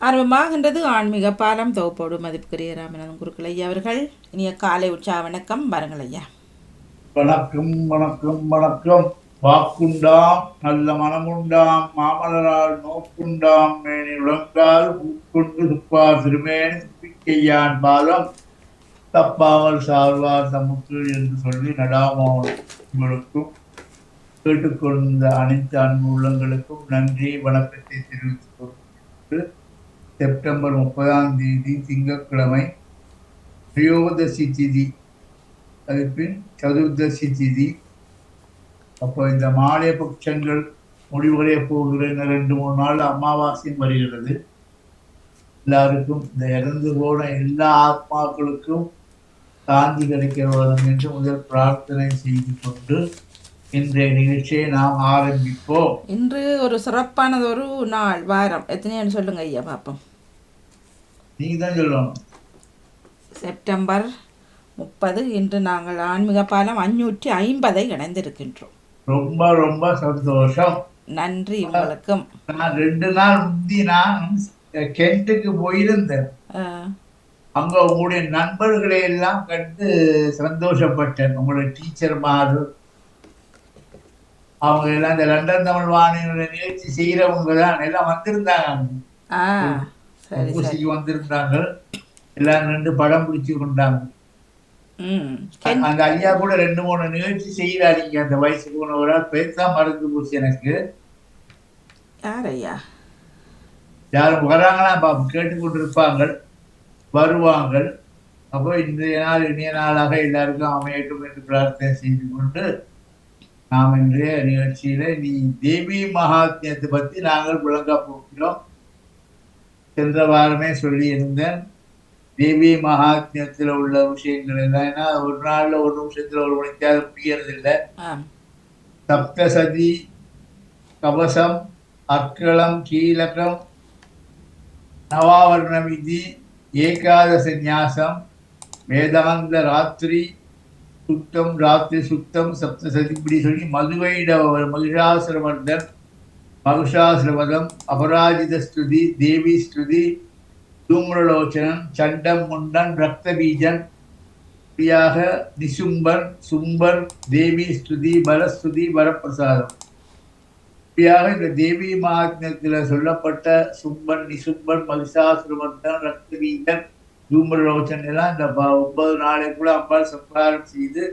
ஆர்வமாகின்றது ஆன்மீக பாலம் தொகுப்போடு மதிப்புக்குரிய ராமநாதன் குருக்கள் ஐயா அவர்கள். இனிய காலை உற்சாக வணக்கம் பாருங்கள் ஐயா. வணக்கம் வணக்கம் வணக்கம். வாக்குண்டாம் நல்ல மனமுண்டாம் மாமலரால் நோக்குண்டாம் மேனி உழங்கால் உட்கொண்டு சுப்பா திருமேனி பாலம். பாதம் தப்பாமல் சார்வார் தமக்கு என்று சொல்லி நடாமோ கேட்டுக்கொண்ட அனைத்து அன்பு உள்ளங்களுக்கும் நன்றி வணக்கத்தை தெரிவித்துக் கொண்டு செப்டம்பர் முப்பதாம் தேதி திங்கட்கிழமை திரியோதசி திதி. அது பின் சதுர்தசி திதி. அப்போ இந்த மாலை பட்சங்கள் முடிவடைய போகிற ரெண்டு மூணு நாள் அமாவாசையும் வருகிறது. எல்லாருக்கும் இந்த இறந்து போன எல்லா ஆத்மாக்களுக்கும் சாந்தி கிடைக்க வேண்டும் என்று முதல் பிரார்த்தனை செய்து கொண்டு இன்றைய நிகழ்ச்சியை நாம் ஆரம்பிப்போம். இன்று ஒரு சிறப்பானது ஒரு நாள் வாரம். எத்தனையான்னு சொல்லுங்க ஐயா பார்ப்போம். நீங்க தான் சொல்லணும். செப்டம்பர் முப்பது இன்று நாங்கள் ஆன்மீக பாலம் அஞ்சூற்றி ஐம்பதை இணைந்திருக்கின்றோம் ரொம்ப ரொம்ப சந்தோஷம். நன்றி உங்களுக்கும். நான் ரெண்டு நாள் முந்தி நான் கென்ட்டுக்கு போயிருந்தேன். அங்க உங்களுடைய நண்பர்களை எல்லாம் கண்டு சந்தோஷப்பட்டேன். உங்களுடைய டீச்சர் மாறு அவங்க எல்லாம் இந்த லண்டன் தமிழ் வாணியோட நிகழ்ச்சி செய்யறவங்க தான். எல்லாம் வந்திருந்தாங்க ஊசிக்கு வந்திருந்தாங்க எல்லாம் ரெண்டு படம் பிடிச்சு கொண்டாங்க. அந்த ஐயா கூட ரெண்டு மூணு நிகழ்ச்சி செய்யறாருங்க அந்த வயசு போனவரா பேசா மறந்து போச்சு எனக்கு. யாரும் வராங்களா பாப்போம் கேட்டுக்கொண்டு இருப்பாங்க வருவாங்க அப்போ இன்றைய நாள் இனிய நாளாக எல்லாருக்கும் அமையட்டும் என்று பிரார்த்தனை செய்து கொண்டு நாம் இன்றைய நிகழ்ச்சியில நீ தேவி மகாத்மியத்தை பத்தி நாங்கள் விளங்க போகிறோம். சென்ற வாரமே சொல்லி இருந்தேன் தேவி மகாத்மியத்துல உள்ள விஷயங்கள் எல்லாம் ஏன்னா ஒரு நாள்ல ஒரு நிமிஷத்துல ஒரு மணிக்கு அது புரியறது இல்லை ஆம். சப்தசதி கவசம் அர்க்களம் கீலகம் நவாவர்ண விதி ஏகாதச நியாசம் வேதாந்த ராத்திரி சுத்தம் ராத்திரி சுத்தம் சப்தசதி இப்படி சொல்லி மதுவைட மகிஷாசுரமர்தன் மகிஷாசுரவதம் அபராஜித ஸ்துதி தேவி ஸ்துதி தூம்ரலோச்சனன் சண்டம் முண்டன் ரக்தபீஜன் பீஜன் இப்படியாக சும்பன் தேவி ஸ்துதி பலஸ்துதி வரப்பிரசாதம். இப்படியாக இந்த தேவி மகாத்மியத்தில் சொல்லப்பட்ட சும்பன் நிசும்பன் மகிஷாசுரமர்தன் ரக்தவீதன் தூமரலோச்சன் எல்லாம் இந்த ப- ஒன்பது நாளைக்குள்ள அம்பாள் சம்ஹாரம் செய்து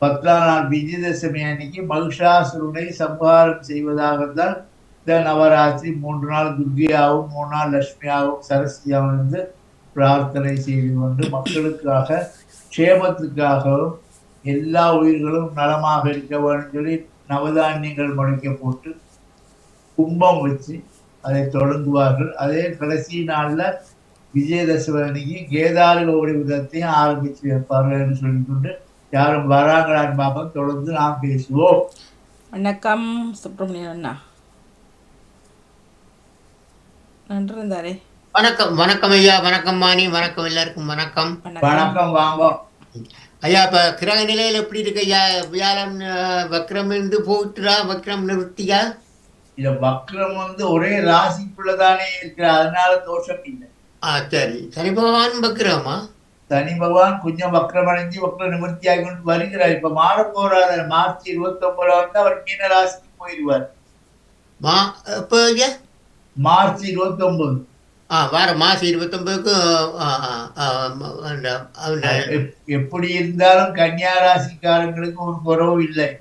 பத்தாம் நாள் விஜயதசமி அன்னைக்கு மகிஷாசுரனை சம்ஹாரம் செய்வதாகத்தான் இந்த நவராத்திரி மூன்று நாள் துர்கையாகவும் மூணு நாள் லட்சுமியாகவும் சரஸ்வதியாகவும் இருந்து பிரார்த்தனை செய்து கொண்டு மக்களுக்காக க்ஷேமத்துக்காகவும் எல்லா உயிர்களும் நலமாக இருக்க வேண்டும் சொல்லி நவதானியங்கள் முளைக்க போட்டு கும்பம் வச்சு அதை தொடங்குவார்கள். அதே கடைசி நாளில் விஜயதசமி அன்னைக்கு கேதாரி ஓடி விதத்தையும் வைப்பார்கள் என்று சொல்லிக்கொண்டு யாரும் வராங்களான்னு பார்ப்போம் தொடர்ந்து நாம் பேசுவோம். வணக்கம் சுப்பிரமணியன் அண்ணா. நன்று இருந்தாரே வணக்கம் வணக்கம் ஐயா வணக்கம் மாணி வணக்கம் எல்லாருக்கும் வணக்கம். வணக்கம். வாங்க. ஐயா இப்ப கிரக நிலையில எப்படி இருக்கு ஐயா? வியாழன் வக்ரம் இருந்து போட்டுரா வக்ரம் நிறுத்தியா? இந்த வக்ரம் வந்து ஒரே ராசிக்குள்ளதானே இருக்கிற அதனால தோஷம் இல்லை. ஆ சரி. சனி பகவான் வக்ரமா? சனி பகவான் கொஞ்சம் வக்ரம் அடைஞ்சு வக்ர நிவர்த்தியாகி கொண்டு வருகிறார். இப்ப மாற போறாரு. மார்ச் இருபத்தி ஒன்பதுல வந்து அவர் மீன ராசிக்கு போயிடுவார் மார்ச் இருபத்தி ஒன்பது ஆ வார மாசம் இருபத்தொன்பதுக்கு ஆ, ஆ, ஆ, அந்த அந்த. எப்படி இருந்தாலும் கன்னியா ராசிக்காரங்களுக்கு ஒரு குறவு இல்லை.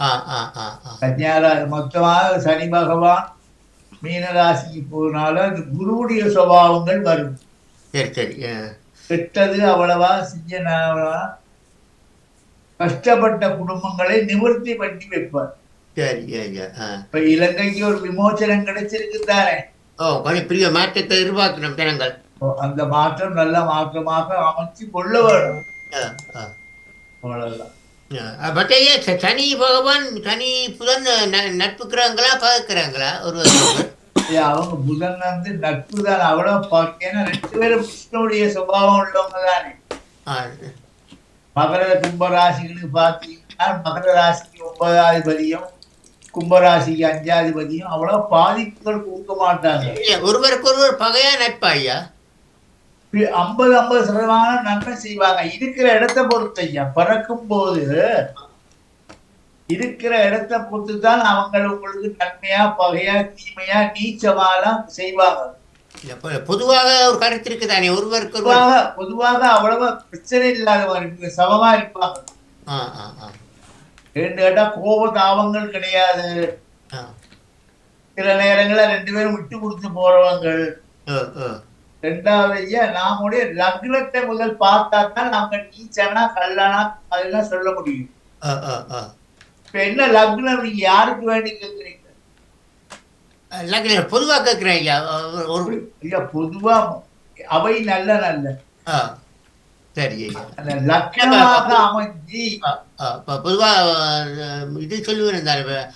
ஆ ஆ ஆ ஆ. கன்னியா ரா- மொத்தமாக சனி பகவான் மீன ராசிக்கு போனால அந்த குருவுடைய சுபாவங்கள் வரும். சரி சரி கெட்டது அவ்வளவா செஞ்ச கஷ்டப்பட்ட குடும்பங்களை நிவர்த்தி பண்ணி வைப்பார். இப்ப இலங்கைக்கு ஒரு விமோச்சனம் கிடைச்சிருக்கு தானே? ஓ கொஞ்சம் பெரிய மாற்றத்தை எதிர்பார்க்கணும் ஜனங்கள். அந்த மாற்றம் நல்ல மாற்றமாக அமைச்சு கொள்ள வேண்டும். அவ்வளவுதான். பட் ஐயா ச- சனி பகவான் சனி புதன் நட்பு கிரகங்களா பகக்கிறாங்களா ஒரு அவங்க புதன் வந்து நட்பு தான் அவ்வளவு பார்க்க ஏன்னா ரெண்டு பேரும் விஷ்ணுடைய சுபாவம் உள்ளவங்க தானே. மகர கும்ப ராசிகளுக்கு பார்த்தீங்கன்னா மகர ராசிக்கு ஒன்பதாதிபதியும் கும்பராசிக்கு அஞ்சாதிபதியும் அவ்வளவு பாதிப்புகள் கொடுக்க மாட்டாங்க. ஒருவருக்கு ஒருவர் பகையா நட்பா ஐயா ஐம்பது ஐம்பது சதமானம் நன்மை செய்வாங்க. இருக்கிற இடத்த பொறுத்து ஐயா பிறக்கும் போது இருக்கிற இடத்த பொறுத்து தான் அவங்க உங்களுக்கு நன்மையா பகையா தீமையா நீச்சமாலாம் செய்வாங்க. பொதுவாக ஒரு கருத்து இருக்குதானே? ஒருவருக்கு ஒருவர் பொதுவாக பொதுவாக அவ்வளவு பிரச்சனை இல்லாதவங்க சமமா இருப்பாங்க. ரெண்டு கேட்டா கோப தாபங்கள் கிடையாது. சில நேரங்கள்ல ரெண்டு பேரும் விட்டு கொடுத்து போறவங்க. ரெண்டாவது ஐயா நாமுடைய லக்னத்தை முதல் பார்த்தா தான் நம்ம நீச்சனா கல்லனா அதெல்லாம் சொல்ல முடியும். இப்ப என்ன லக்னம் நீங்க யாருக்கு வேண்டி கேட்குறீங்க லக்னம் பொதுவா கேட்கிறேன் ஐயா. ஒரு- ஐயா பொதுவா அவை நல்ல நல்ல. சரி அந்த லக்னமாக அமைஞ்சி. பொதுவா இது சொல்லுவேன்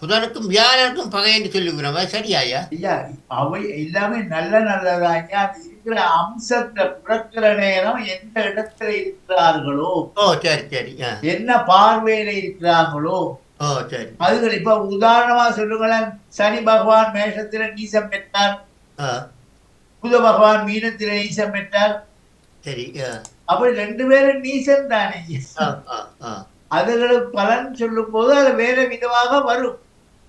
புதனுக்கும் வியாழனுக்கும் பகை என்று சொல்லுகிறோம் அது சரியா ஐயா அவை எல்லாமே நல்ல நல்லதா ஐயா அது இருக்கிற அம்சத்தை பிறக்கிற நேரம் எந்த இடத்துல இருக்கிறார்களோ ஓ சரி சரி என்ன பார்வையில இருக்கிறாங்களோ ஓ சரி. அதுகள் இப்ப உதாரணமா சொல்லுங்களேன். சனி பகவான் மேஷத்துல நீசம் பெற்றார். புத பகவான் மீனத்தில நீசம் பெற்றார். சரி அப்படி ரெண்டு பேரும் நீசம் தானே அதுகளுக்கு பலன் சொல்லும் போது அது வேற விதமாக வரும்.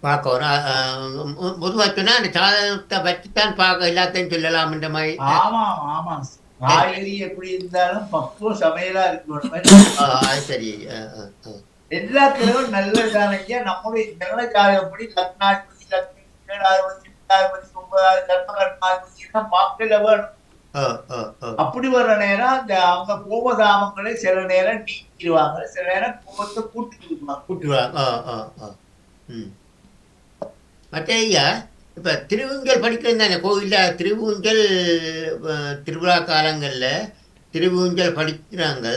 பார்க்க வரும் பொதுவாக சொன்னா அந்த சாதனத்தை வச்சுத்தான் பார்க்க எல்லாத்தையும் சொல்லலாம் என்ற மாதிரி. ஆமா ஆமா. காய்கறி எப்படி இருந்தாலும் பக்குவம் சமையலா இருக்கணும் சரி. எல்லா கிழவும் நல்லதானங்க நம்முடைய ஜனனக்காரப்படி லக்னாதிபதி லக்ஷ்மி எட்டாதிபதி ஒன்பதாவது கர்ம கர்மாதிபதி எல்லாம் பார்க்கல வேணும். அப்படி வர்ற நேரம் அந்த அவங்க கோபதாமங்களை சில நேரம் நீக்கிடுவாங்க. சில நேரம் கோபத்தை கூட்டிடுவாங்க கூட்டுவாங்க ஆ ஆ ஆ ம். மற்ற ஐயா இப்போ திருவூஞ்சல் படிக்கிறது தானே கோவிலில் திருவூஞ்சல் அஹ், திருவிழா காலங்களில் திருவூஞ்சல் படிக்கிறாங்க.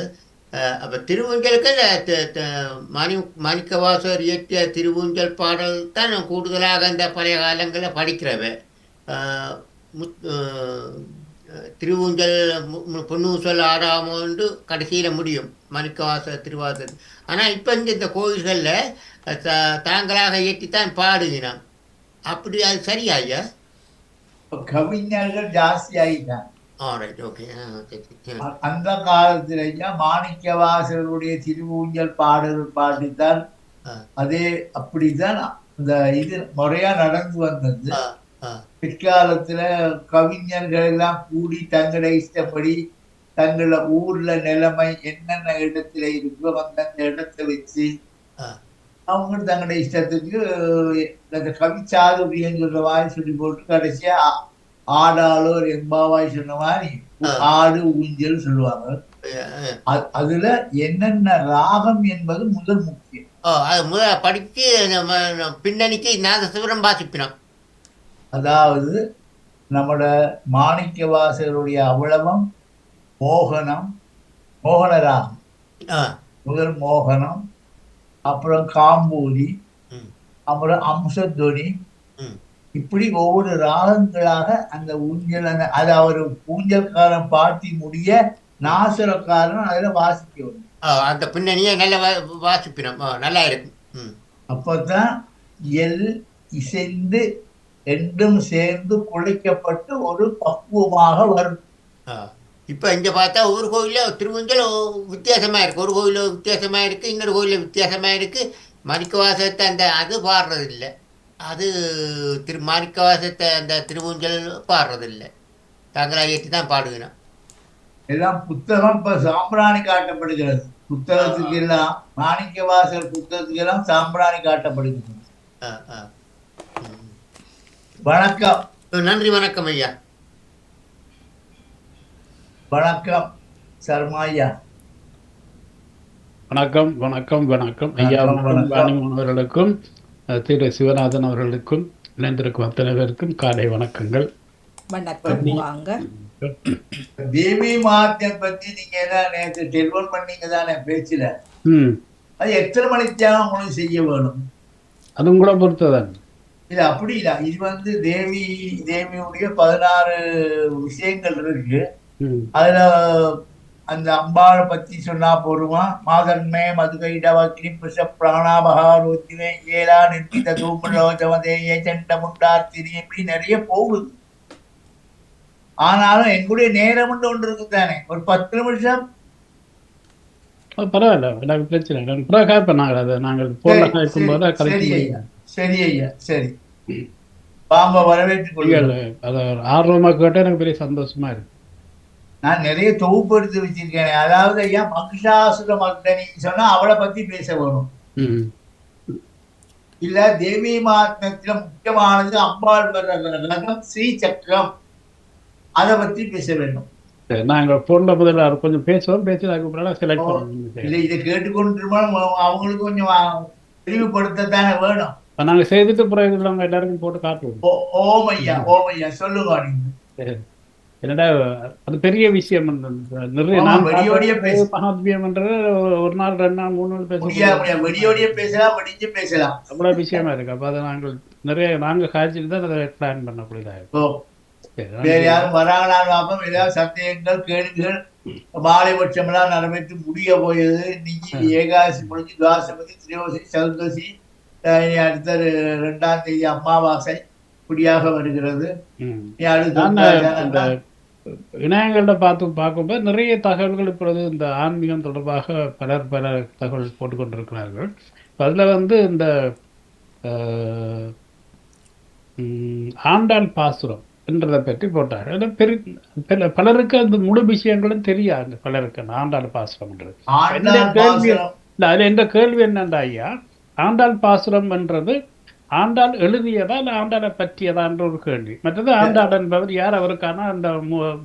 அப்போ திருவூஞ்சலுக்கு மாணி மாணிக்கவாசர் இயற்றிய திருவூஞ்சல் பாடல் தான் கூடுதலாக இந்த பழைய காலங்களில் படிக்கிறவ. முத்- திருவூஞ்சல் பொன்னூசல் ஆறாமோண்டு கடைசியில் முடியும். மாணிக்கவாசர் திருவாசர். ஆனால் இப்போ இங்கே இந்த கோயில்களில் தாங்களாக இயற்றித்தான் பாடுகிறான். அப்படி அது சரியா ஐயா கவிஞர்கள் ஜாஸ்தி ஆகிட்டாங்க ஆ ரைட் ஓகே ஆ சரி சரி. அ- அந்த காலத்துல ஐயா மாணிக்கவாசகருடைய திருவூஞ்சல் பாடல் பாடித்தான். அதே அப்படித்தான் அந்த இது முறையா நடந்து வந்தது. பிற்காலத்துல கவிஞர்கள் எல்லாம் கூடி தங்கள இஷ்டப்படி தங்கள ஊர்ல நிலைமை என்னென்ன இடத்துல இருக்கோ அந்தந்த இடத்த வச்சு. அவங்க தங்களோட இஷ்டத்துக்கு அந்த கவி சொல்ற மாதிரி சொல்லி போட்டு கடைசியா ஆ- ஆடாளோர் எம்பாவாய் சொன்ன மாதிரி. ஆடு ஊஞ்சல் சொல்லுவாங்க அதுல என்னென்ன ராகம் என்பது முதல் முக்கியம் நம்ம நம்ம பின்னணிக்கு நாதசுவரம் வாசிப்பினோம் அதாவது நம்மட மாணிக்கவாசகருடைய அவளவம் மோகனம் மோகன ராகம் ஆ. முதல் மோகனம் அப்புறம் காம்பூரி. அப்புறம் அம்சத்வனி. இப்படி ஒவ்வொரு ராகங்களாக அந்த ஊஞ்சல் அந்த அது அவர் ஊஞ்சல்காரன் பாட்டி முடிய நாசுரக்காரன் அதுல வாசிக்க அந்த பின்னணியை நல்ல வாசிப்பினோம். நல்லா இருக்கும். ம். அப்பதான் எல் இசைந்து ரெண்டும் சேர்ந்து குழைக்கப்பட்டு ஒரு பக்குவமாக வரும். இப்போ இங்கே பார்த்தா ஒவ்வொரு கோயிலில் திருவஞ்சல் வித்தியாசமாக இருக்குது ஒரு கோயிலில் வித்தியாசமாக இருக்குது இன்னொரு கோயிலில் வித்தியாசமாக இருக்குது மாணிக்கவாசத்தை அந்த அது பாடுறது இல்லை அது திரு மாணிக்கவாசத்தை அந்த திருவூஞ்சல் பாடுறது இல்லை தாங்களா ஏற்றி தான் பாடுகிறோம் எல்லாம் புத்தகம் இப்ப சாம்பிராணி காட்டப்படுகிறது. புத்தகத்துக்கு எல்லாம் மாணிக்கவாசர் புத்தகத்துக்கு எல்லாம் சாம்பிராணி காட்டப்படுகிறது. ஆ ஆ. வணக்கம். நன்றி வணக்கம் ஐயா. வணக்கம் சர்மாய்யா வணக்கம் வணக்கம் வணக்கம். ஐயா வணக்கம், வணக்கம். வணக்கம். வாணிமன் அவர்களுக்கும் திரு சிவநாதன் அவர்களுக்கும் இணைந்திருக்கும் அத்தனை பேருக்கும் காலை வணக்கங்கள். வணக்கம் வாங்க. தேவி மாத்தியம் பத்தி நீங்க என்ன நேற்று டெலிபோன் பண்ணீங்க தானே பேச்சுல. ம். அது எத்தனை மணி தியானம் உங்களுக்கு செய்ய வேணும்? அதுவும் கூட பொறுத்ததான். இல்ல அப்படி இல்ல. இது வந்து தேவி தேவியுடைய பதினாறு விஷயங்கள் இருக்கு. அதுல அந்த அம்பாளை பத்தி சொன்னா போருமா மாதன்மே மதுகைடவக்கினி புஷ பிராணாபகாரோத்திமே ஏலா நிர்மித தூமலோஜமதே ஏஜண்ட முண்டார்த்தினி இப்படி நிறைய போகுது. ஆனாலும் எங்களுடைய நேரம் ஒன்று இருக்கு தானே. ஒரு பத்து நிமிஷம். பரவாயில்ல. எனக்கு பிரச்சனை இல்லை. காய்ப்பேன் நாங்கள் அதை நாங்கள் போன சரி, காய்க்கும் போது சரி, கலைக்க சரி முடியும் ஐயா. சரி ஐயா. சரி. பாம்ப வரவேற்றுக் அதை ஆர்வமாக கேட்டால் எனக்கு பெரிய சந்தோஷமா இருக்கு. நான் நிறைய தொகுப்பு எடுத்து வச்சிருக்கேன். அதாவது ஐயா மகிஷாசுர மர்தனி சொன்னா அவளை பத்தி பேச வரும் இல்ல தேவி மாத்மத்துல முக்கியமானது அம்பாள் ரகம் ஸ்ரீ சக்கரம் அதை பத்தி பேச வேண்டும். நாங்கள் ஃபோனில் முதல்ல கொஞ்சம் பேசுவோம். பேசி அதுக்கு செலக்ட் இல்ல பண்ணுவோம். இதை கேட்டுக்கொண்டிருப்போம் அவங்களுக்கு கொஞ்சம் தெளிவுபடுத்தத்தானே வேணும். நாங்கள் செய்துட்டு பிறகு உள்ளவங்க எல்லாருக்கும் போட்டு காட்டுவோம் ஓ- ஓம் ஐயா நீங்க சரி. என்னடா அது பெரிய விஷயம் நிறைய. மகாத்மியம்ன்றது ஒரு- நாள் ரெண்டு நாள் மூணு நாள் பேச பேசலாம் வெடிச்சு பேசலாம் அவ்வளோ விஷயமா இருக்கு அப்போ அதை நாங்கள் நிறைய நாங்கள் காய்ச்சிட்டு தான் அதை பிளான் பண்ணக்கூடியதாக இருக்கும் வேற. யாரும் வராங்களான்னு பார்ப்போம் ஏதாவது சந்தேகங்கள் கேள்விகள் மாலைபட்சம் எல்லாம் நிறைவேற்றி முடிய போயது இன்னைக்கு ஏகாதசி முடிஞ்சு துவாசபதி திரியோசி சதுர்தசி இனி அடுத்த ரெண்டாம் தேதி அமாவாசை குடியாக வருகிறது. இணையங்களில் பார்த்து பார்க்கும்போது நிறைய தகவல்கள் இப்பொழுது இந்த ஆன்மீகம் தொடர்பாக பலர் பல தகவல் போட்டுக்கொண்டிருக்கிறார்கள். அதில் வந்து இந்த ஆண்டாள் பாசுரம் என்றதை பற்றி போட்டார் பெரு பல- பலருக்கு அந்த முழு விஷயங்களும் தெரியாது. பலருக்கு அந்த ஆண்டாள் பாசுரம்ன்றது கேள்வி? இல்லை அதில் எந்த கேள்வி என்னண்டா ஐயா? ஆண்டாள் பாசுரம் என்றது ஆண்டாள் எழுதியதா இல்லை ஆண்டாளை பற்றியதான்ற ஒரு கேள்வி. மற்றது ஆண்டாள் என்பவர் யார் அவருக்கான அந்த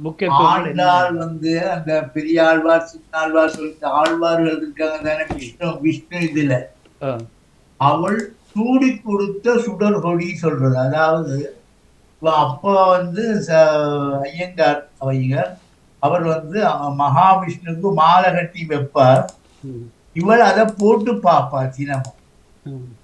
முக்கியத்துவம்? ஆண்டாள் வந்து அந்த பெரியாழ்வார் சின்னாழ்வார் சொல்லிட்டு ஆழ்வார்கள் இருக்காங்க தானே விஷ்ணு விஷ்ணு இதுல. அவள் சூடி கொடுத்த சுடர் கொடி சொல்றது. அதாவது அப்பா வந்து ஐயங்கார் ஐயர் அவர் வந்து மகாவிஷ்ணுவுக்கு மாலை கட்டி வைப்பார். இவள் அதை போட்டு பார்ப்பா தினமும் Mm.